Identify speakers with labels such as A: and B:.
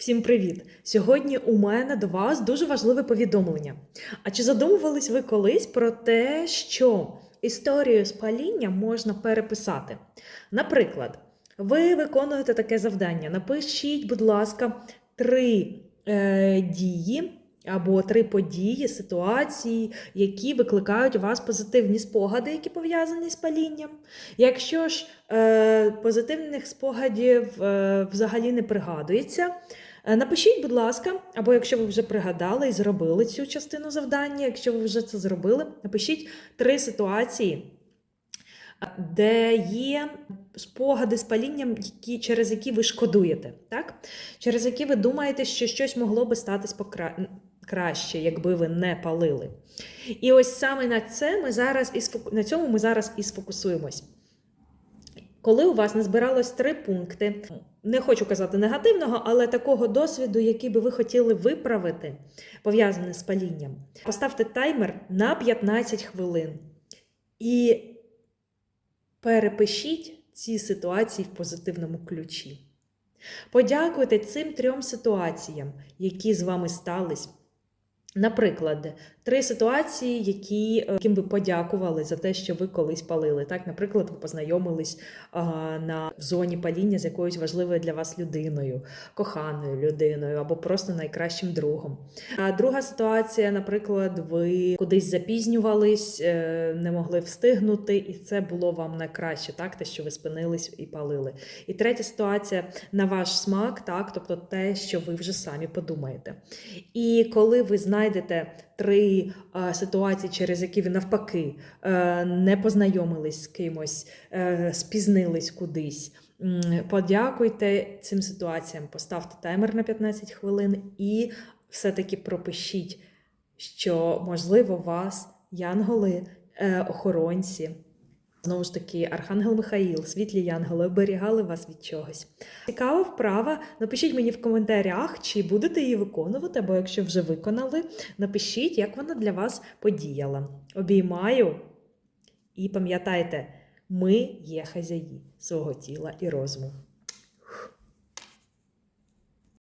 A: Всім привіт! Сьогодні у мене до вас дуже важливе повідомлення. А чи задумувались ви колись про те, що історію спаління можна переписати? Наприклад, ви виконуєте таке завдання. Напишіть, будь ласка, три е, дії або три події, ситуації, які викликають у вас позитивні спогади, які пов'язані з палінням. Якщо ж е, позитивних спогадів е, взагалі не пригадується, напишіть, будь ласка, або якщо ви вже пригадали і зробили цю частину завдання, якщо ви вже це зробили, напишіть три ситуації, е, де є спогади з палінням, які, через які ви шкодуєте, так? через які ви думаєте, що щось могло би статись покра... краще, якби ви не палили. І ось саме на це ми зараз і сфоку- на цьому ми зараз і сфокусуємось. Коли у вас назбиралось три пункти, не хочу казати негативного, але такого досвіду, який би ви хотіли виправити, пов'язаний з палінням, поставте таймер на 15 хвилин і перепишіть ці ситуації в позитивному ключі. Подякуйте цим трьом ситуаціям, які з вами стались. Наприклад, три ситуації, які, е, яким ви подякували за те, що ви колись палили. Так, наприклад, ви познайомились а, на в зоні паління з якоюсь важливою для вас людиною, коханою людиною або просто найкращим другом. А друга ситуація, наприклад, ви кудись запізнювались, е, не могли встигнути, і це було вам найкраще, так, те, що ви спинились і палили. І третя ситуація на ваш смак, так, тобто те, що ви вже самі подумаєте. І коли ви знайдете три е, ситуації, через які ви навпаки е, не познайомились з кимось, е, спізнились кудись. Подякуйте цим ситуаціям, поставте таймер на 15 хвилин і все-таки пропишіть, що можливо вас, янголи, е, охоронці. Знову ж таки, Архангел Михаїл, світлі янголи оберігали вас від чогось. Цікава вправа. Напишіть мені в коментарях, чи будете її виконувати, або якщо вже виконали, напишіть, як вона для вас подіяла. Обіймаю і пам'ятайте, ми є хазяї свого тіла і розуму.